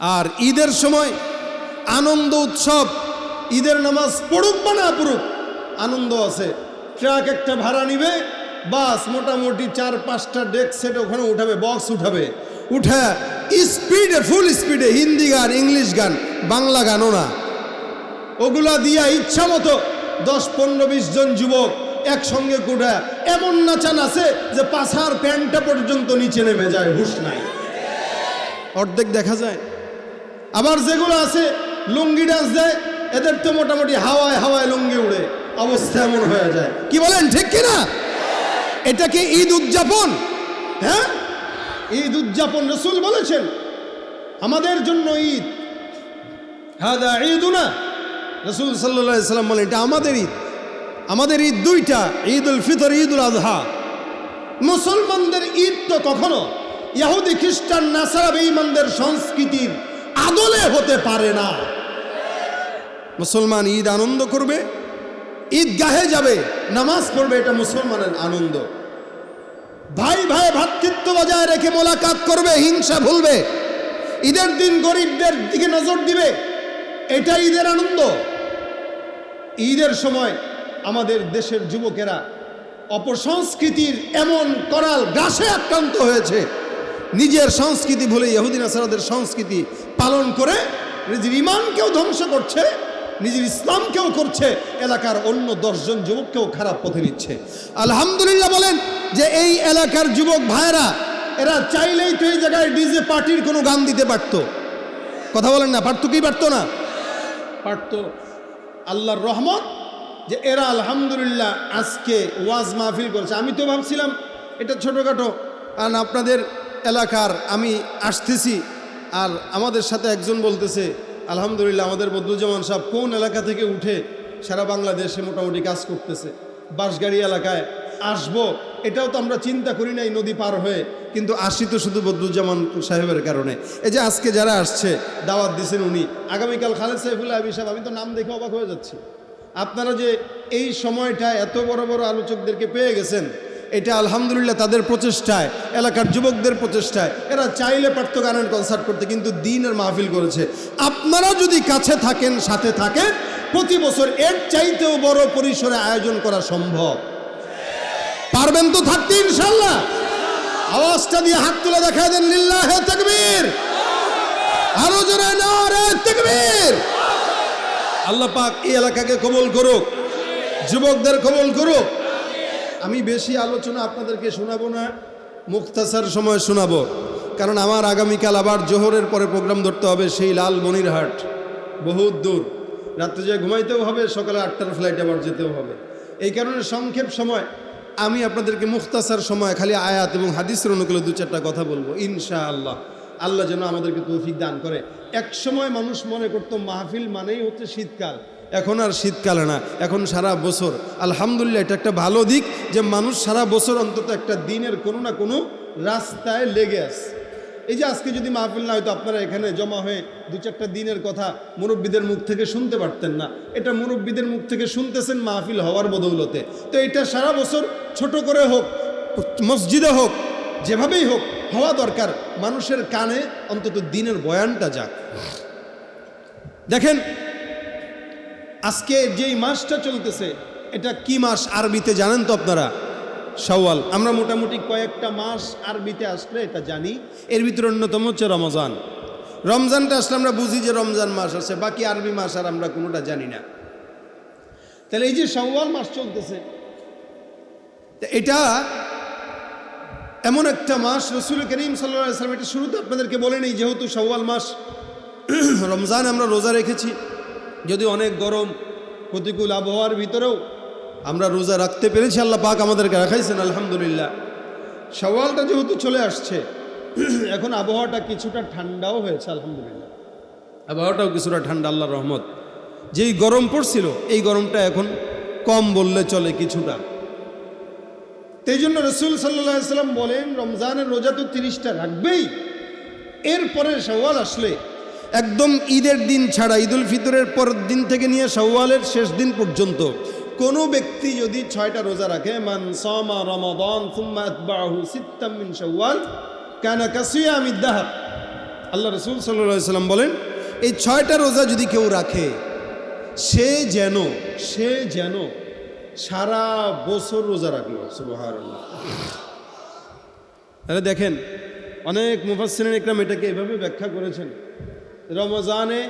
আর ঈদের সময় আনন্দ উৎসব, ঈদের নামাজ পড়ুক বা না পড়ুক, আনন্দ আছে। ট্রাক একটা ভাড়া নিবে, বাস মোটামুটি চার, পাঁচটা ডেক সেট ওখানে উঠাবে, বক্স উঠাবে। উঠা স্পিডে ফুল স্পিডে হিন্দি গান, ইংলিশ গান, বাংলা গানও না। ওগুলা দিয়া ইচ্ছা মতো দশ, পনেরো, বিশ জন যুবক একসঙ্গে কুটা এমন নাচান আছে যে পাছার প্যান্টটা পর্যন্ত নিচে নেমে যায়, হুশ নাই। অর্ধেক দেখা যায়। আবার যেগুলো আছে, লুঙ্গি ডান্স দেয়, এদের তো মোটামুটি হাওয়ায় হাওয়ায় লুঙ্গি উড়ে, অবস্থা এমন হয়ে যায়। কি বলেন, ঠিক কিনা? এটা কি ঈদ উদযাপন? হ্যাঁ? ঈদ উদযাপন রসুল বলেছেন, আমাদের জন্য ঈদ। হাদা ঈদুনা। রসুল সাল্লাহ সাল্লাম বলেন, এটা আমাদের ঈদ। আমাদের ঈদ দুইটা ঈদ উল ফিতর ঈদ উল আজহা মুসলমানদের ঈদ তো কখনো ইহুদি খ্রিস্টান, নাসারা, বেঈমানদের সংস্কৃতির আদলে হতে পারে না। মুসলমান ঈদ আনন্দ করবে ঈদ গাহে যাবে, নামাজ পড়বে, এটা মুসলমানের আনন্দ। ভাই ভাই ভ্রাতৃত্ব বজায় রেখে মোলাকাত করবে, হিংসা ভুলবে। ঈদের দিন গরিবদের দিকে নজর দিবে এটা ঈদের আনন্দ। ঈদের সময় আমাদের দেশের যুবকেরা অপসংস্কৃতির এমন করাল, গ্রাসে আক্রান্ত হয়েছে। নিজের সংস্কৃতি ভুলে ইহুদিন আসারাদের সংস্কৃতি পালন করে নিজের ইমানকেও ধ্বংস করছে, নিজের ইসলামকেও করছে, এলাকার অন্য দশজন যুবককেও খারাপ পথে নিচ্ছে। আলহামদুলিল্লাহ বলেন যে এই এলাকার যুবক ভাইয়েরা, এরা চাইলেই তো এই জায়গায় ডিজে পার্টির কোনো গান দিতে পারতো। কথা বলেন না, পারতো কি পারতো না? পারতো আল্লাহর রহমত যে এরা আলহামদুলিল্লাহ আজকে ওয়াজ মাহফিল করেছে। আমি তো ভাবছিলাম এটা ছোটোখাটো আর আপনাদের এলাকার আমি আসতেছি আর আমাদের সাথে একজন বলতেছে, আলহামদুলিল্লাহ, আমাদের বদরুজ্জামান সাহেব কোন এলাকা থেকে উঠে সারা বাংলাদেশে মোটামুটি কাজ করতেছে? বাঁশগাড়ি এলাকায় আসব? এটাও তো আমরা চিন্তা করি নাই নদী পার হয়ে, কিন্তু আসি তো শুধু বদরুজ্জামান সাহেবের কারণে। এই যে আজকে যারা আসছে, দাওয়াত দিছেন উনি, আগামীকাল খালেদ সাইফুল্লাহ আবি সাহেব, আমি তো নাম দেখে অবাক হয়ে যাচ্ছি। আপনারা যে এই সময়টা এত বড় বড় আলোচকদেরকে পেয়ে গেছেন এটা আলহামদুলিল্লাহ তাদের প্রচেষ্টায়, এলাকার যুবকদের প্রচেষ্টায়। এরা চাইলে পারত গানের কনসার্ট করতে কিন্তু দিনের মাহফিল করেছে। আপনারা যদি কাছে থাকেন, সাথে থাকেন, প্রতি বছর এর চাইতেও বড় পরিসরে আয়োজন করা সম্ভব। পারবেন তো থাকতে ইনশাল্লাহ আওয়াজটা দিয়ে হাত তুলে দেখা দেন, লিল্লাহ তাকবীর। আরও জোরে নারে আল্লাহ পাক এই এলাকাকে কবল করুক, যুবকদের কবল করুক। আমি বেশি আলোচনা আপনাদেরকে শোনাবো না, মুক্তাসার সময় শোনাবো। কারণ আমার আগামীকাল আবার জোহরের পরে প্রোগ্রাম ধরতে হবে সেই লাল মনিরহাট। বহুত দূর। রাত্রে যে ঘুমাইতেও হবে, সকালে আটটার ফ্লাইট আবার যেতেও হবে। এই কারণে সংক্ষেপ সময়, আমি আপনাদেরকে মুখতাসার সময় খালি আয়াত এবং হাদিসের অনুকূলে দু চারটা কথা বলব ইনশা আল্লাহ আল্লাহ যেন আমাদেরকে তৌফিক দান করে। এক সময় মানুষ মনে করতো, মাহফিল মানেই হচ্ছে শীতকাল। এখন আর শীতকালে না, এখন সারা বছর। আলহামদুলিল্লাহ, এটা একটা ভালো দিক যে মানুষ সারা বছর অন্তত একটা দিনের কোনো না কোনো রাস্তায় লেগে আছে। এই যে আজকে যদি মাহফিল না হয়তো আপনারা এখানে জমা হয়ে দু চারটা দিনের কথা মুরব্বীদের মুখ থেকে শুনতে পারতেন না। এটা মুরব্বীদের মুখ থেকে শুনতেছেন মাহফিল হওয়ার বদৌলতে। তো এটা সারা বছর ছোট করে হোক, মসজিদে হোক, যেভাবেই হোক, হওয়া দরকার। মানুষের কানে অন্তত দিনের বয়ানটা যাক। দেখেন আজকে যেই মাসটা চলতেছে, এটা কি মাস আরবিতে জানেন তো আপনারা? শাওয়াল। আমরা মোটামুটি কয়েকটা মাস আরবিতে আসলে এটা জানি। এর ভিতরে অন্যতম হচ্ছে রমজান। রমজানটা আসলে আমরা বুঝি যে রমজান মাস আছে, বাকি আরবি মাস আর আমরা কোনোটা জানি না। তাহলে এই যে শাওয়াল মাস চলতেছে এটা এমন একটা মাস, রসুল করিম সাল্লাম এটা শুরুতে আপনাদেরকে বলে নেই যেহেতু শাওয়াল মাস, রমজান আমরা রোজা রেখেছি। যদি অনেক গরম প্রতিকূল আবহাওয়ার ভিতরেও আমরা রোজা রাখতে পেরেছি, আল্লাহ পাক আমাদেরকে রাখাইছেন, আলহামদুলিল্লাহ। সওয়ালটা যেহেতু চলে আসছে, এখন আবহাওয়াটা কিছুটা ঠান্ডাও হয়েছে, আলহামদুলিল্লাহ। আবহাওয়াটাও কিছুটা ঠান্ডা আল্লাহ রহমত। যেই গরম পড়ছিল, এই গরমটা এখন কম বললে চলে কিছুটা। সেই জন্য রসুল সাল্লাহ সাল্লাম বলেন, রমজানের রোজা তো তিরিশটা রাখবেই। এরপরে সওয়াল আসলে একদম ঈদের দিন ছাড়া, ঈদুল ফিতরের পরের দিন থেকে নিয়ে সওয়ালের শেষ দিন পর্যন্ত কোনো ব্যক্তি যদি ছয়টা রোজা রাখে, মান সমা রমাদান সুম্মা আতবাহু সিত্তাম মিন শাওয়াল, কানা দাহর আল্লাহ রসুল সাল্লাম বলেন, এই ছয়টা রোজা যদি কেউ রাখে, সে যেন সে যেন সারা বছর রোজা রাখল সুবহান তাহলে দেখেন, অনেক মুফাসসিরিন ইকরাম এটাকে এভাবে ব্যাখ্যা করেছেন। রমজানে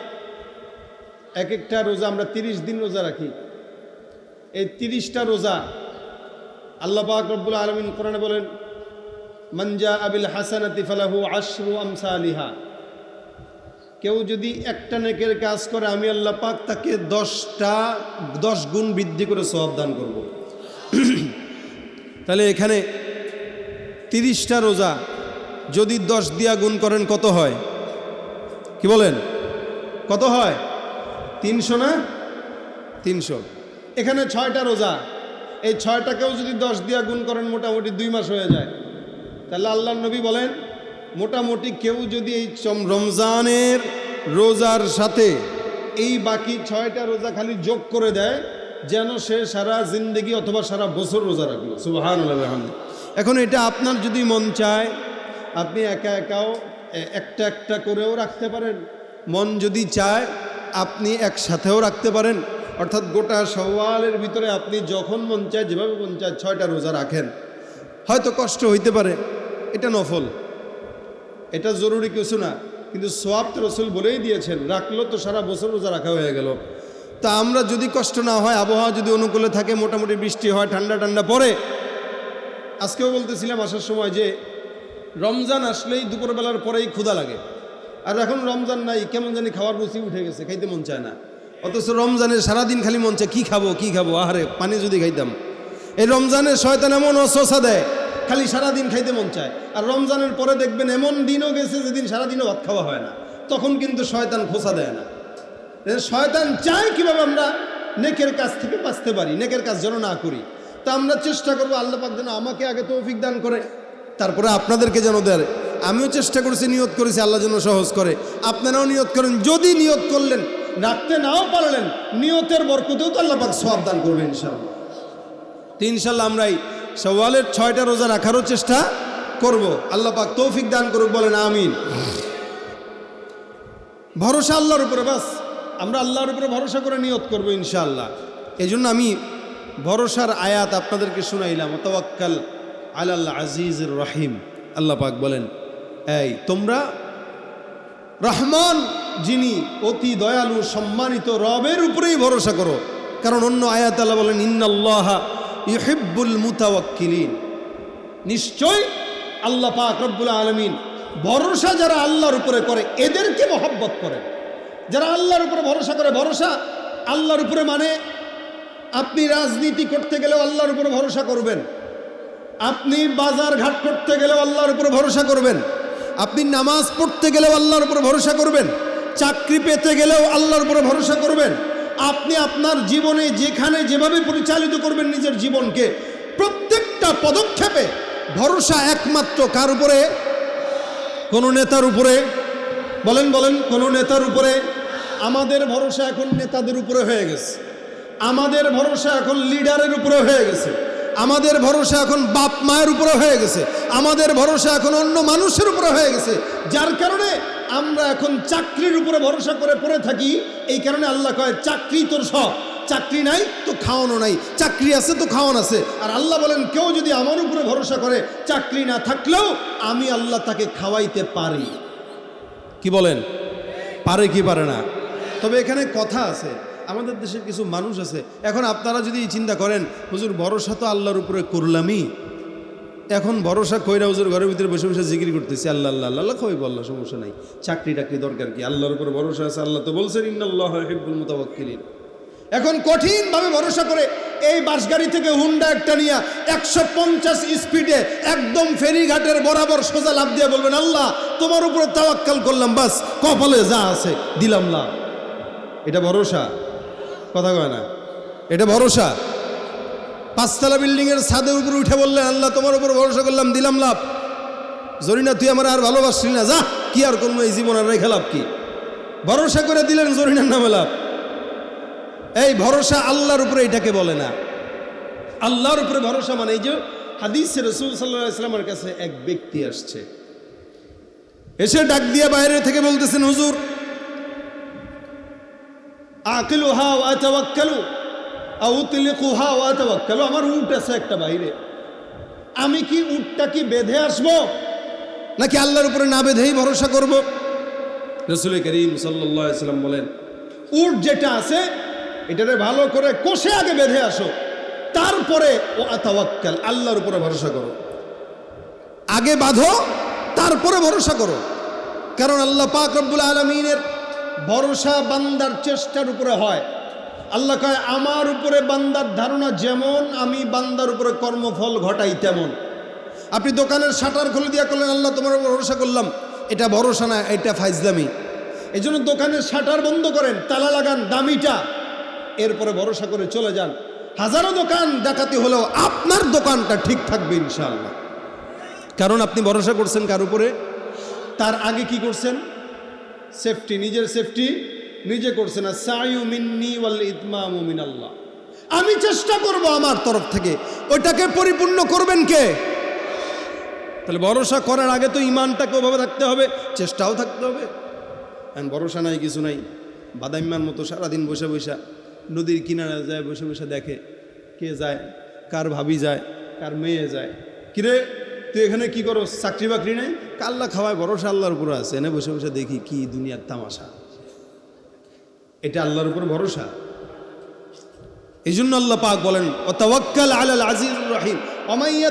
এক একটা রোজা আমরা তিরিশ দিন রোজা রাখি। এই তিরিশটা রোজা আল্লাহ পাক রব্বুল আলমিন কোরআনে বলেন মঞ্জা আবিল হাসানাতি ফালাহু আশরু আমসালিহা। কেউ যদি একটা নেকের কাজ করে, আমি আল্লাহ পাক তাকে দশটা, দশ গুণ বৃদ্ধি করে সওয়াব দান করব। তাহলে এখানে তিরিশটা রোজা যদি দশ দিয়া গুণ করেন কত হয়? কি বলেন? কত হয়? তিনশো না? তিনশো। এখানে ছয়টা রোজা। এই ছয়টাকেও যদি দশ দিয়া গুণ করেন, মোটামুটি দুই মাস হয়ে যায়। তাহলে আল্লাহ নবী বলেন, মোটামুটি কেউ যদি এই রমজানের রোজার সাথে এই বাকি ছয়টা রোজা খালি যোগ করে দেয়, যেন সে সারা জিন্দগি অথবা সারা বছর রোজা রাখল। সুবাহান এখন এটা আপনার যদি মন চায়, আপনি একা একাও একটা একটা করেও রাখতে পারেন। মন যদি চায়, আপনি একসাথেও রাখতে পারেন। অর্থাৎ গোটা সওয়ালের ভিতরে আপনি যখন মন চায়, যেভাবে মন চায়, ছয়টা রোজা রাখেন। হয়তো কষ্ট হইতে পারে। এটা নফল। এটা জরুরি কিছু না। কিন্তু সোয়াব তো রসুল বলেই দিয়েছেন, রাখল তো সারা বছর রোজা রাখা হয়ে গেল। তা আমরা যদি কষ্ট না হয়, আবহাওয়া যদি অনুকূলে থাকে, মোটামুটি বৃষ্টি হয়, ঠান্ডা ঠান্ডা পরে আজকেও বলতেছিলাম আসার সময় যে রমজান আসলেই দুপুরবেলার পরেই ক্ষুধা লাগে। আর এখন রমজান নাই, কেমন জানি খাওয়ার রুচি উঠে গেছে, খাইতে মন চায় না। অথচ রমজানের সারাদিন খালি মন চায়, কী খাব কী খাব? আহারে, পানি যদি খাইতাম। এই রমজানের শয়তান এমন অসোসা দেয়, খালি সারাদিন খাইতে মন চায়। আর রমজানের পরে দেখবেন এমন দিনও গেছে যেদিন সারাদিনও ভাত খাওয়া হয় না। তখন কিন্তু শয়তান খোসা দেয় না। শয়তান চায় কীভাবে আমরা নেকের কাছ থেকে বাঁচতে পারি, নেকের কাজ যেন না করি। তা আমরা চেষ্টা করব, আল্লাহ পাক যেন আমাকে আগে তৌফিক দান করে। তারপরে আপনাদেরকে যেন দেয়। আমিও চেষ্টা করেছি, নিয়ত করেছি, আল্লাহ যেন সহজ করে। আপনারাও নিয়ত করেন, যদি নিয়ত করলেন, রাখতে নাও পারলেন, নিয়তের বরকতেও তো আল্লাহ পাক সব দান করবে ইনশাআল্লাহ। তো ইনশাল্লাহ আমরা এই সওয়ালের ছয়টা রোজা রাখারও চেষ্টা করব। আল্লাহ পাক তৌফিক দান করুক, বলেন আমিন। ভরসা আল্লাহর উপরে, বাস। আমরা আল্লাহর উপরে ভরসা করে নিয়ত করব ইনশাআল্লাহ। এই জন্য আমি ভরসার আয়াত আপনাদেরকে শুনাইলাম তওয়াক্কাল আলাল আজিজুর রহিম। আল্লাহ পাক বলেন, এই, তোমরা রহমান যিনি অতি দয়ালু, সম্মানিত রবের উপরেই ভরসা করো। কারণ অন্য আয়াত আল্লাহ বলেন, ইন্নাল্লাহ ইহিব্বুল মুতাওয়াক্কিলিন। নিশ্চয় আল্লাহ পাক রব্বুল আলমিন ভরসা যারা আল্লাহর উপরে করে, এদেরকে মহব্বত করে যারা আল্লাহর উপরে ভরসা করে, ভরসা আল্লাহর উপরে মানে আপনি রাজনীতি করতে গেলেও আল্লাহর উপরে ভরসা করবেন। আপনি বাজার ঘাট করতে গেলেও আল্লাহর উপরে ভরসা করবেন। আপনি নামাজ পড়তে গেলেও আল্লাহর উপরে ভরসা করবেন। চাকরি পেতে গেলেও আল্লাহর উপরে ভরসা করবেন। আপনি আপনার জীবনে যেখানে যেভাবে পরিচালিত করবেন নিজের জীবনকে, প্রত্যেকটা পদক্ষেপে ভরসা একমাত্র কার উপরে? কোনো নেতার উপরে। বলেন বলেন, কোনো নেতার উপরে। আমাদের ভরসা এখন নেতাদের উপরে হয়ে গেছে। আমাদের ভরসা এখন লিডারের উপরে হয়ে গেছে। আমাদের ভরসা এখন বাপ মায়ের উপরে হয়ে গেছে। আমাদের ভরসা এখন অন্য মানুষের উপরে হয়ে গেছে। যার কারণে আমরা এখন চাকরির উপরে ভরসা করে পড়ে থাকি, এই কারণে আল্লাহ কয়, চাকরি তোর সব চাকরি নাই তো খাওয়ানো নাই। চাকরি আছে তো খাওয়ান আছে। আর আল্লাহ বলেন, কেউ যদি আমার উপরে ভরসা করে চাকরি না থাকলেও আমি আল্লাহ তাকে খাওয়াইতে পারি। কি বলেন? পারে কি পারে না? তবে এখানে কথা আছে। আমাদের দেশের কিছু মানুষ আছে। এখন আপনারা যদি চিন্তা করেন, হুজুর, ভরসা তো আল্লাহর উপরে করলামই। এখন ভরসা কইরা হুজুর ঘরের ভিতরে বসে বসে জিকির করতেছি, আল্লাহ আল্লাহ আল্লাহ খাওয়াই বললা সমস্যা নাই। চাকরি, টাকরি দরকার কি? আল্লাহর উপরে ভরসা আছে, আল্লাহ তো বলছেন, ইন্নাল্লাহ হিব্বুল মুতাওয়াক্কিলিন। এখন কঠিনভাবে ভরসা করে এই বাসগাড়ি থেকে হুন্ডা একটা নিয়ে একশো পঞ্চাশ স্পিডে একদম ফেরিঘাটের বরাবর সোজা লাভ দিয়ে বলবেন, আল্লাহ, তোমার উপরে তাওয়াক্কাল করলাম, বাস, কপালে যা আছে, দিলাম লাভ। এটা ভরসা। কথা কয় না। এটা ভরসা। পাঁচতলা বিল্ডিংয়ের ছাদের উপরে উঠে বললেন আল্লাহ তোমার উপর ভরসা করলাম, দিলাম লাভ। জরিনা, তুই আমার আর ভালোবাসছিস না। যা, কি আর করব, এই জীবন আর রেখে লাভ কি? ভরসা করে দিলেন জরিনার নামে লাভ। এই ভরসা আল্লাহর উপরে এটাকে বলে না। আল্লাহর উপরে ভরসা মানে এই যে হাদিস রসুল সাল্লাহ ইসলামের কাছে এক ব্যক্তি আসছে। এসে ডাক দিয়ে বাইরে থেকে বলতেছেন, হুজুর আকিলু হা ওয়া তাওয়াক্কালু আউতলিকু হা ওয়া তাওয়াক্কালু আমার উট আছে একটা বাইরে। আমি কি উটটা কি বেঁধে আসব? নাকি আল্লাহর উপরে না বেঁধেই ভরসা করব? রসুল করিম সাল্লাম বলেন, উট যেটা আছে, এটারে ভালো করে কষে আগে বেঁধে আসো। তারপরে ও আতাওয়াক্কাল, আল্লাহর উপরে ভরসা করো। আগে বাঁধো, তারপরে ভরসা করো। কারণ আল্লাহ পাক রব্বুল আলমিনের ভরসা বান্দার চেষ্টার উপরে হয়। আল্লাহ কয়, আমার উপরে বান্দার ধারণা যেমন, আমি বান্দার উপরে কর্মফল ঘটাই তেমন। আপনি দোকানের শাটার খুলে দিয়া করলেন আল্লাহ, তোমার উপর ভরসা করলাম। এটা ভরসা না, এটা ফাইজলামি। এই জন্য দোকানের শাটার বন্ধ করেন, তালা লাগান, দামিটা। এরপরে ভরসা করে চলে যান। হাজারো দোকান ডাকাতি হলেও আপনার দোকানটা ঠিক থাকবে ইনশাআল্লাহ। কারণ আপনি ভরসা করছেন কার উপরে? তার আগে কি করছেন? সেফটি নিজের সেফটি নিজে করছেন আর সায়ু মিন্নি ওয়াল ইতমামু মিনাল্লাহ। আমি চেষ্টা করব আমার তরফ থেকে। ওইটাকে পরিপূর্ণ করবেন কে? তাহলে ভরসা করার আগে তো ইমানটাকে ওভাবে থাকতে হবে, চেষ্টাও থাকতে হবে। এখন ভরসা নাই, কিছু নাই। বাদাইম্যান মতো সারাদিন বসে বসে নদীর কিনারে যায়, বসে বসে দেখে কে যায়, কার ভাবি যায়, কার মেয়ে যায়। কিরে? তুই এখানে কি করো? চাকরি বাকরি নেই? কাল্লা খাওয়ায় ভরসা আল্লাহর উপরে আছে। এনে বসে বসে দেখি কি দুনিয়ার তামাশা। এটা আল্লাহর উপর ভরসা। এই জন্য আল্লাহ পাক বলেন ও অমাইয়া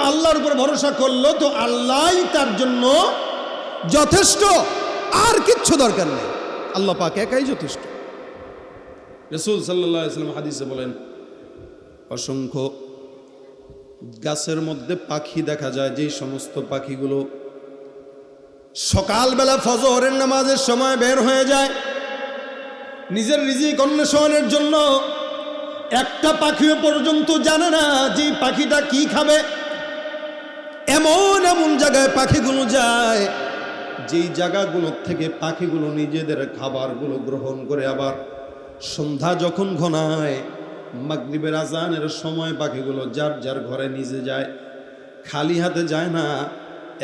আল্লাহর উপর ভরসা করল তো আল্লাহই তার জন্য যথেষ্ট। আর কিচ্ছু দরকার নেই। আল্লাহ পাক একাই যথেষ্ট। রসুল সাল্লাহ ইসলাম হাদিসে বলেন, অসংখ্য গাছের মধ্যে পাখি দেখা যায়, যেই সমস্ত পাখিগুলো সকালবেলা ফজরের নামাজের সময় বের হয়ে যায়, নিজের রিজিক অন্বেষণের জন্য একটা পাখিও পর্যন্ত জানে না যে পাখিটা কি খাবে। এমন এমন জায়গায় পাখিগুলো যায়, যেই জায়গাগুলোর থেকে পাখিগুলো নিজেদের খাবারগুলো গ্রহণ করে আবার সন্ধ্যা যখন ঘনায় মাগরিবের আজানের সময় পাখিগুলো যার যার ঘরে নিজে যায়, খালি হাতে যায় না,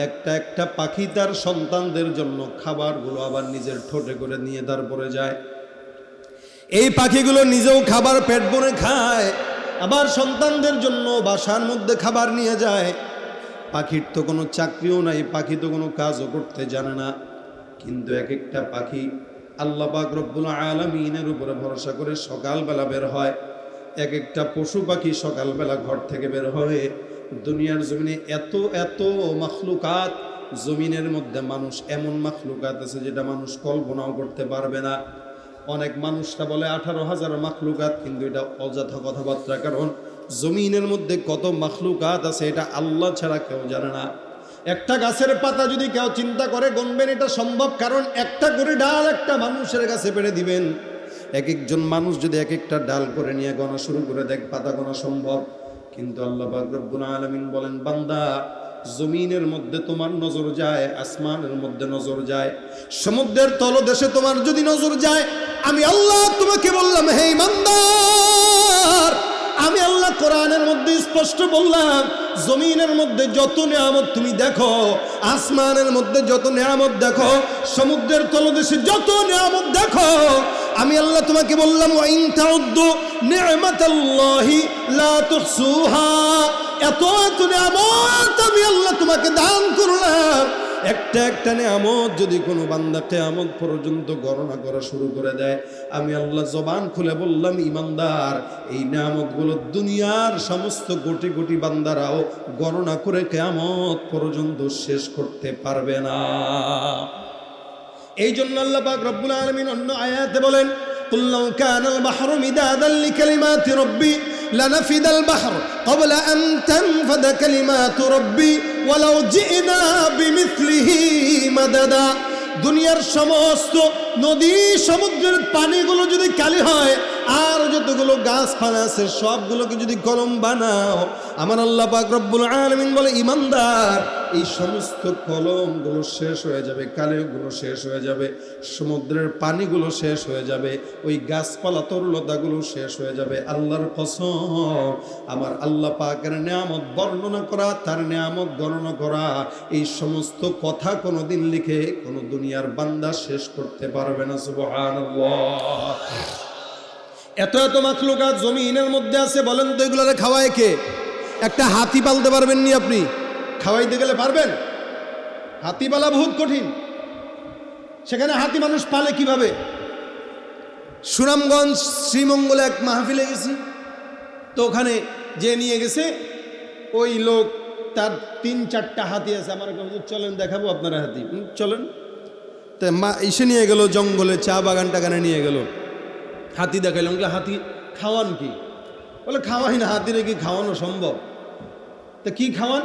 একটা একটা পাখি তার সন্তানদের জন্য খাবারগুলো আবার নিজের ঠোঁটে করে নিয়ে তারপরে যায়। এই পাখিগুলো নিজেও খাবার পেট ভরে খায়, আবার সন্তানদের জন্য বাসার মধ্যে খাবার নিয়ে যায়। পাখির তো কোনো চাকরিও নাই, পাখি তো কোনো কাজও করতে জানে না। কিন্তু এক একটা পাখি আল্লাহ পাক রব্বুল আলমিনের উপরে ভরসা করে সকালবেলা বের হয়। এক একটা পশু পাখি সকালবেলা ঘর থেকে বের হয়ে দুনিয়ার জমিনে এত এত মাখলুকাত জমিনের মধ্যে মানুষ এমন মাখলুকাত আছে যেটা মানুষ কল্পনাও করতে পারবে না। অনেক মানুষটা বলে আঠারো হাজার মাখলুকাত, কিন্তু এটা অযথা কথাবার্তা, কারণ জমিনের মধ্যে কত মাখলুকাত আছে এটা আল্লাহ ছাড়া কেউ জানে না। একটা গাছের পাতা যদি কেউ চিন্তা করে, গণবেন এটা সম্ভব, কারণ একটা করে ডাল একটা মানুষের কাছে পেড়ে দিবেন। এক একজন মানুষ যদি এক একটা ডাল করে নিয়ে গণা শুরু করে দেখ পাতা গোনা সম্ভব? কিন্তু আল্লাহ রব্বুল আলমিন বলেন, বান্দা, জমিনের মধ্যে তোমার নজর যায়, আসমানের মধ্যে নজর যায়, সমুদ্রের তলদেশে তোমার যদি নজর যায়, আমি আল্লাহ তোমাকে বললাম, হে ইমানদার! আমি আল্লাহ কোরআনের মধ্যে স্পষ্ট বললাম, জমিনের মধ্যে যত নিয়ামত তুমি দেখো, আসমানের মধ্যে যত নিয়ামত দেখো, সমুদ্রের তলদেশে যত নিয়ামত দেখো আমি আল্লাহ তোমাকে বললাম এত আমি আল্লাহ তোমাকে দান করলাম। একটা একটা নিয়ামত যদি কোনো বান্দা কেয়ামত পর্যন্ত গণনা করা শুরু করে দেয়, আমি আল্লাহ জবান খুলে বললাম, ইমানদার, এই নিয়ামতগুলো দুনিয়ার সমস্ত গোটি কোটি বান্দারাও গণনা করে কেয়ামত পর্যন্ত শেষ করতে পারবে না। এই জন্য আল্লাহ পাক রব্বুল আলামিন অন্য আয়াতে বলেন قل لو كان البحر مدادا لكلمات ربي لنفد البحر قبل أن تنفد كلمات ربي ولو جئنا بمثله مددا দুনিয়ার সমস্ত নদী সমুদ্রের পানিগুলো যদি কালি হয় আর যতগুলো গাছপালা আছে, সবগুলোকে যদি কলম বানাও। আমার আল্লাহ পাক রব্বুল আলামিন বলে, ইমানদার, এই সমস্ত কলমগুলো শেষ হয়ে যাবে, কালেগুলো শেষ হয়ে যাবে, সমুদ্রের পানিগুলো শেষ হয়ে যাবে, ওই গাছপালা তরলতাগুলো শেষ হয়ে যাবে, আল্লাহর কসম। আমার আল্লাহ পাকের নিয়ামত বর্ণনা করা, তার নিয়ামত গণনা করা, এই সমস্ত কথা কোনোদিন লিখে কোনো দুনিয়ার বান্দা শেষ করতে পারবে না, সুবহানাল্লাহ। এত এত মাখলুকাত জমিনের মধ্যে আছে, বলেন তো এগুলারে খাওয়ায় কে? একটা হাতি পালতে পারবেন নি আপনি? খাওয়াইতে গেলে পারবেন? হাতি পালা বহুত কঠিন। সেখানে হাতি মানুষ পালে কীভাবে? সুনামগঞ্জ শ্রীমঙ্গলে এক মাহফিলে গেছি। তো ওখানে যে নিয়ে গেছে, ওই লোক, তার তিন চারটা হাতি আছে। আমার চলেন, দেখাবো আপনারা হাতি। চলেন। তা মা, এসে নিয়ে গেল জঙ্গলে, চা বাগান টাগানে নিয়ে গেল। হাতি দেখাইলাম বলে হাতি, খাওয়ান কি? বলে, খাওয়াই না, হাতিরে কি খাওয়ানো সম্ভব? তা কি খাওয়ান?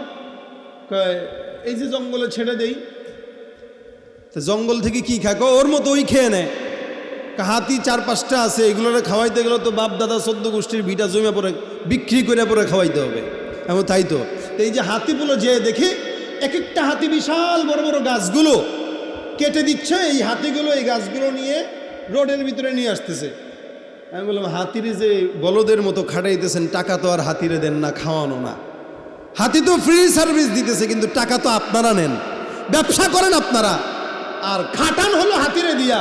এই যে জঙ্গলে ছেড়ে দেই। তা জঙ্গল থেকে কি খায়? ওর মতো ওই খেয়ে নেয়। হাতি চার পাঁচটা আছে, এগুলোরে খাওয়াইতে গেলে তো বাপ দাদা চোদ্দ গোষ্ঠীর ভিটা জমে পরে বিক্রি করে পরে খাওয়াইতে হবে। এমন, তাই তো? এই যে হাতিগুলো যে দেখি এক একটা হাতি বিশাল বড় বড় গাছগুলো কেটে দিচ্ছে, এই হাতিগুলো এই গাছগুলো নিয়ে রোডের ভিতরে নিয়ে আসতেছে। আমি বললাম, হাতিরে যে বলদের মতো খাটাইতেছেন, টাকা তো আর হাতিরে দেন না, খাওয়ানো না। হাতি তো ফ্রি সার্ভিস দিতেছে, কিন্তু টাকা তো আপনারা নেন। ব্যবসা করেন আপনারা। আর খাটান হলো হাতিরে দিয়া।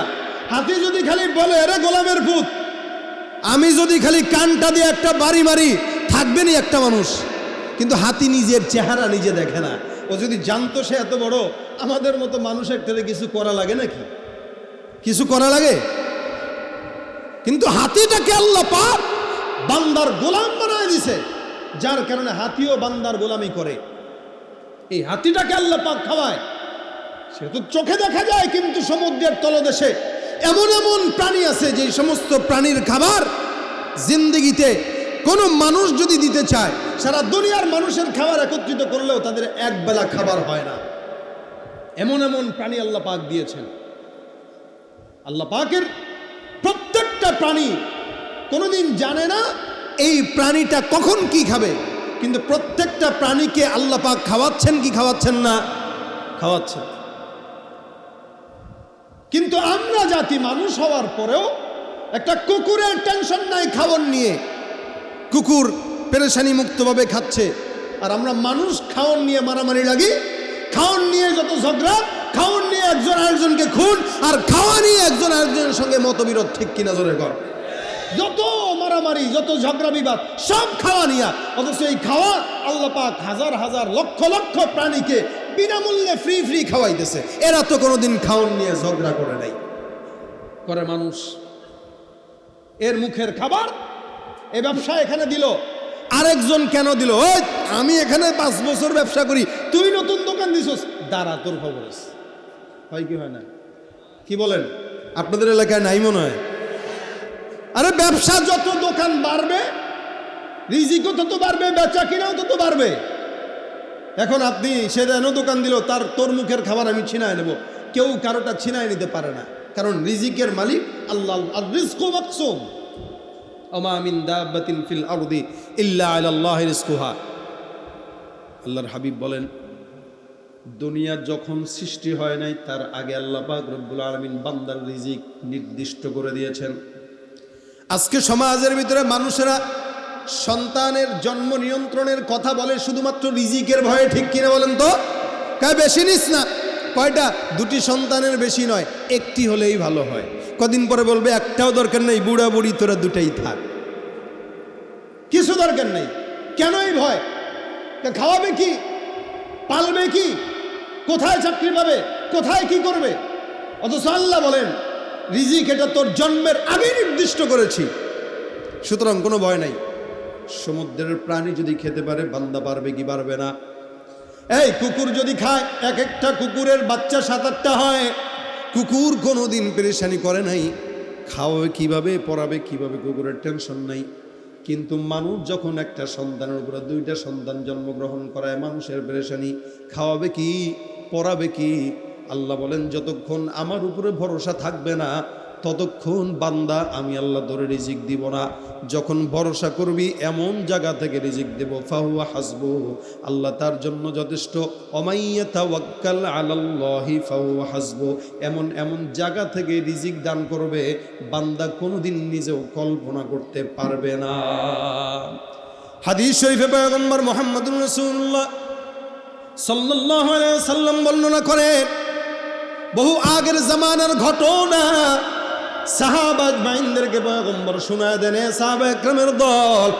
হাতি যদি খালি বলে, এরে গোলামের পুত, আমি যদি খালি কানটা দিয়ে একটা বাড়ি মারি, থাকবেনই একটা মানুষ। কিন্তু হাতি নিজের চেহারা নিজে দেখে না। ও যদি জানতো সে এত বড়, আমাদের মতো মানুষের থেকে কিছু করা লাগে নাকি? কিছু করা লাগে? কিন্তু হাতিটাকে আল্লাহ পাক বান্দার গোলাম বানায় দিছে, যার কারণে হাতিও বান্দার গোলামি করে। এই হাতিটাকে আল্লাহ পাক খাওয়ায়। সে তো চোখে দেখা যায়, কিন্তু সমুদ্রের তলদেশে এমন এমন প্রাণী আছে, যে সমস্ত প্রাণীর খাবার জিন্দগিতে কোনো মানুষ যদি দিতে চায়, সারা দুনিয়ার মানুষের খাবার একত্রিত করলেও তাদের এক বেলা খাবার হয় না। এমন এমন প্রাণী আল্লাহ পাক দিয়েছেন। আল্লাহ পাকের প্রত্যেকটা প্রাণী কোনোদিন জানে না এই প্রাণীটা কখন কি খাবে। কিন্তু প্রত্যেকটা প্রাণীকে আল্লাহ পাক খাওয়াচ্ছেন কি খাওয়াচ্ছেন না? খাওয়াচ্ছেন। কিন্তু আমরা জাতি মানুষ হওয়ার পরেও একটা কুকুরের টেনশন নাই খাওয়ার নিয়ে। কুকুর পেরেশানি মুক্তভাবে খাচ্ছে। আর আমরা মানুষ খাওয়ার নিয়ে মারামারি লাগি, খাওয়ার নিয়ে যত ঝগড়া, খাওয়ার একজন আরেকজনকে খুন আর খাওয়া নিয়ে একজন আরেকজনের সঙ্গে মতবিরোধ ঠিক কিনা জোরে কর। যত মারামারি, যত ঝগড়া বিবাদ, সব খাওয়া নিয়া, অথচ এই খাওয়া আল্লাহ পাক হাজার হাজার লক্ষ লক্ষ প্রাণীকে বিনামূল্যে ফ্রি ফ্রি খাওয়াইতেছে। এরা তো কোনোদিন খাওয়ান নিয়ে ঝগড়া করে নাই। করে মানুষ, এর মুখের খাবার এ ব্যবসা এখানে দিল। আরেকজন কেন দিল? ওই, আমি এখানে পাঁচ বছর ব্যবসা করি। তুই নতুন দোকান দিছস। দাঁড়া, তোর খবর আছে। হয় কি হয় না? কি বলেন? আপনাদের এলাকায় নাই মনে হয়? আরে ব্যবসা যত দোকান বাড়বে, রিজিকও তত বাড়বে, বেচা কিনাও তত বাড়বে। এখন আপনি সে যেন দোকান দিল, তার তোর মুখের খাবার আমি ছিনায় নেব। কেউ কারোটা ছিনায় নিতে পারে না। কারণ রিজিকের মালিক আল্লাহ আল্লাহর হাবিব বলেন দুনিয়া যখন সৃষ্টি হয় নাই, তার আগে আল্লাহ পাক রব্বুল আলামিন বান্দার রিজিক নির্দিষ্ট করে দিয়েছেন। আজকে সমাজের ভিতরে মানুষেরা সন্তানের জন্ম নিয়ন্ত্রণের কথা বলে, শুধুমাত্র রিজিকের ভয়ে, ঠিক কিনা বলেন তো? কায়, বেশি নিস না। কয়টা? দুটি সন্তানের বেশি নয়, একটি হলেই ভালো হয়। কদিন পরে বলবে, একটাও দরকার নেই, বুড়া বুড়ি তোরা দুটাই থাক। কিছু দরকার নেই। কেনই ভয়? খাওয়াবে কি? পালবে কি? কোথায় চাকরি পাবে? কোথায় কি করবে? অথচ আল্লাহ বলেন, রিজিক এটা তোর জন্মের আগে নির্দিষ্ট করেছি। সুতরাং কোনো ভয় নাই। সমুদ্রের প্রাণী যদি খেতে পারে, বান্দা পারবে কি পারবে না? এই কুকুর যদি খায়, এক একটা কুকুরের বাচ্চা সাত আটটা হয়। কুকুর কোনো দিন পেরেশানি করে নাই। খাওয়াবে কীভাবে, পড়াবে কীভাবে, কুকুরের টেনশন নাই। কিন্তু মানুষ যখন একটা সন্তানের উপরে দুইটা সন্তান জন্মগ্রহণ করায়, মানুষের পেরেশানি খাওয়াবে কি, পড়াবে কি? আল্লাহ বলেন, যতক্ষণ আমার উপরে ভরসা থাকবে না ততক্ষণ বান্দা, আমি আল্লাহ ধরে রিজিক দিব না। যখন ভরসা করবি, এমন জায়গা থেকে রিজিক দেব। ফাহুয়া হাসবু, আল্লাহ তার জন্য যথেষ্ট। অমাইয়া তাওয়াক্কাল আলাল্লাহি, ফাহুয়া হাসবু, এমন এমন জায়গা থেকে রিজিক দান করবে, বান্দা কোনোদিন নিজেও কল্পনা করতে পারবে না। হাদিস শরীফে পয়গম্বর মোহাম্মদুর রাসূলুল্লাহ সাল্লাল্লাহু আলাইহি সাল্লাম বর্ণনা করে বহু আগের জামানার ঘটনা সাহাবাজ মাইনদেরকে পয়গম্বর শোনায় দেন সাহাবা দল,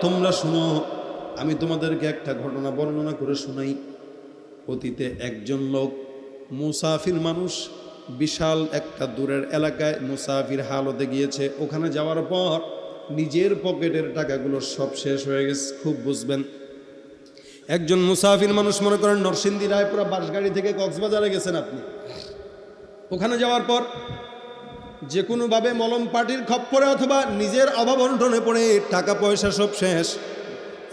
তোমরা শুনো, আমি তোমাদেরকে একটা ঘটনা বর্ণনা করে শোনাই। অতীতে একজন লোক মুসাফির মানুষ, বিশাল একটা দূরের এলাকায় মুসাফির হালতে গিয়েছে। ওখানে যাওয়ার পর নিজের পকেটের টাকাগুলো সব শেষ হয়ে গেছে, খুব বুঝবেন। একজন মুসাফির মানুষ মনে করেন, নরসিংদী রায়পুরা বাসগাড়ি থেকে কক্সবাজারে গেছেন আপনি। ওখানে যাওয়ার পর যে কোনোভাবে মলম পার্টির খপ্পরে অথবা নিজের অভাব অনটনে পড়ে টাকা পয়সা সব শেষ।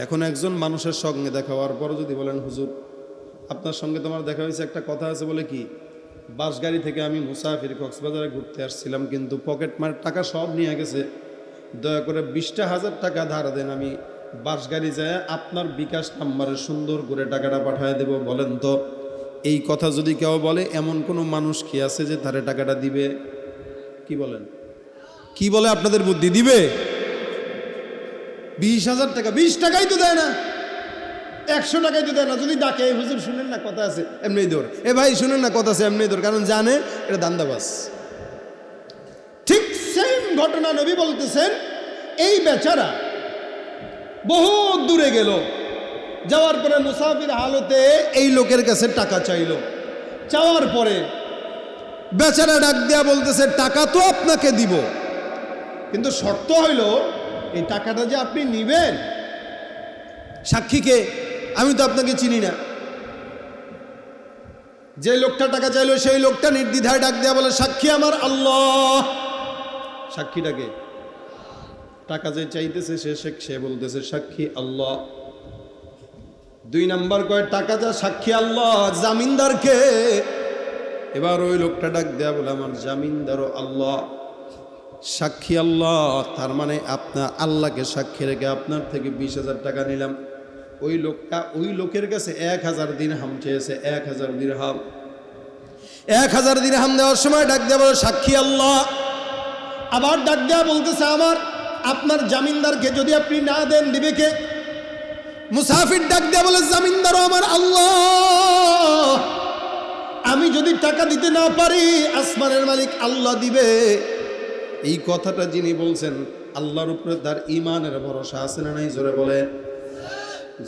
এখন একজন মানুষের সঙ্গে দেখা হওয়ার পরও যদি বলেন, হুজুর, আপনার সঙ্গে তোমার দেখা হয়েছে, একটা কথা আছে বলে কি? বাস গাড়ি থেকে আমি মুসাফির কক্সবাজারে ঘুরতে আসছিলাম, কিন্তু পকেট মার টাকা সব নিয়ে গেছে। দয়া করে বিশটা হাজার টাকা ধার দেন, আমি বাস গাড়ি যায় আপনার বিকাশ নাম্বারে সুন্দর করে টাকাটা পাঠিয়ে দেব, বলেন তো। এই কথা যদি কেউ বলে, এমন কোনো মানুষ কি আছে যে তারে টাকাটা দিবে? কি বলেন? কি বলে আপনাদের বুদ্ধি? দিবে? বিশ হাজার টাকা, বিশ টাকাই তো দেয় না। একশো টাকাই তো দেয় না। যদি ডাকে, "এই হুজুর, শুনেন না কথা আছে, এমনি দৌড়। এ ভাই, শুনেন না কথা আছে, এমনি দৌড়। কারণ জানে এটা দান্দাবাস ঠিক সেম ঘটনা নবী বলতেছেন, এই বেচারা বহু দূরে গেল। যাওয়ার পরে মুসাফির হালতে এই লোকের কাছে টাকা চাইলো। চাওয়ার পরে বেচারা ডাক দেয়া বলতেছে, টাকা তো আপনাকে দিব। কিন্তু শর্ত হইল, এই টাকাটা যে আপনি নিবেন সাক্ষীকে আমি তো আপনাকে চিনি না। যে লোকটা টাকা চাইলো, সেই লোকটা নির্দ্বিধায় ডাক দেয়া বলে, সাক্ষী আমার আল্লাহ। সাক্ষীটাকে টাকা যে চাইতেছে, সে সে- সে বলতেছে, সাক্ষী আল্লাহ। দুই নাম্বার কয়, টাকা যা সাক্ষী আল্লাহ জামিনদারকে এবার ওই লোকটা ডাক দেয়া বলে, আমার জামিনদারও আল্লাহ। সাক্ষী আল্লাহ, তার মানে আপনার আল্লাহকে সাক্ষী রেখে আপনার থেকে বিশ হাজার টাকা নিলাম। ওই লোকটা, ওই লোকের কাছে এক হাজার দিন হাম চেয়েছে, এক হাজার দিন হাম এক হাজার দিন হাম দেওয়ার সময় ডাক দেওয়া বলে, সাক্ষী আল্লাহ। আবার ডাক দেওয়া বলতেছে, আমার, আপনার জামিনদারকে যদি আপনি না দেন, দিবে কে? মুসাফির ডাক দেওয়া বলে, জামিনদারও আমার আল্লাহ। আমি যদি টাকা দিতে না পারি, আসমানের মালিক আল্লাহ দিবে। এই কথাটা যিনি বলছেন, আল্লাহর উপরে তার ইমানের ভরসা আছে না নাই? জোরে বলে।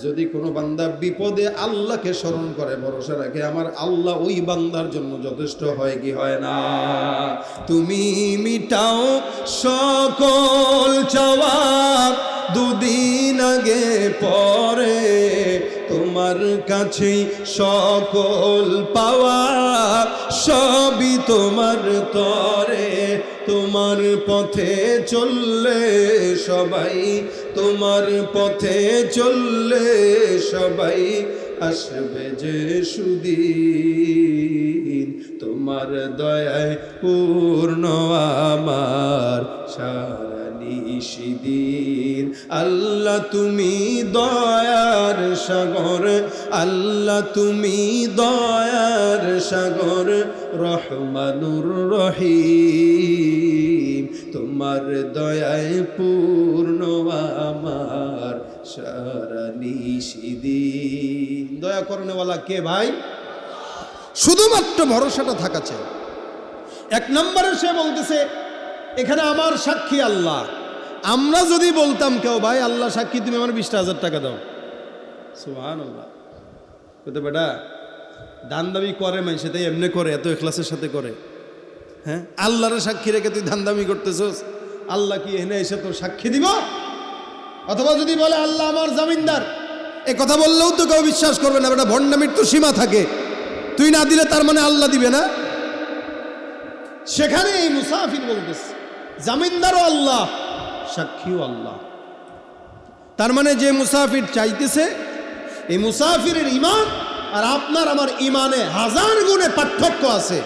যদি কোনো বান্দা বিপদে আল্লাহকে স্মরণ করে, ভরসা রাখে, আমার আল্লাহ ওই বান্দার জন্য যথেষ্ট হয় কি হয় না? তুমি মিটাও সকল চাওয়া দুদিন আগে পরে। তোমার কাছেই সকল পাওয়া, সবই তোমার তরে। তোমার পথে চললে সবাই, তোমার পথে চললে সবাই আসবে যে সুদিন। তোমার দয়ায় পূর্ণ আমার সারা নিশিদিন আল্লাহ তুমি দয়ার সাগর, আল্লাহ তুমি দয়ার সাগর, রহমানুর রহিম। তোমার দয়ায় পূর্ণ আমার সারা নিশিদিন। দয়া করণেওয়ালা কে ভাই? শুধুমাত্র ভরসাটা থাকা চাই এক নম্বরে সে বলতেছে, এখানে আমার সাক্ষী আল্লাহ। আমরা যদি বলতাম কেউ, ভাই, আল্লাহ সাক্ষী, তুমি আমার বিশটা হাজার টাকা দাও। সুহান বেটা দান দাবি করে মানে সেটাই এমনি করে, এত এখলাসের সাথে করে। হ্যাঁ? আল্লাহরে সাক্ষী রেখে তুই ধান দামি করতেছস। আল্লাহ কি এনে এসে তোর সাক্ষী দিব? অথবা যদি বলে, আল্লাহ আমার জামিনদার। এ কথা বললেও তো কেউ বিশ্বাস করবে না, বেটা, ভণ্ডামির তো সীমা থাকে। তুই না দিলে তার মানে আল্লাহ দিবে না। সেখানে এই মুসাফির বলতেছে, জামিনদারও আল্লাহ সাক্ষীও আল্লাহ। তার মানে যে মুসাফির চাইতেছে, এই মুসাফিরের ইমান আর আপনার আমার ইমানে হাজার গুণে পার্থক্য আছে।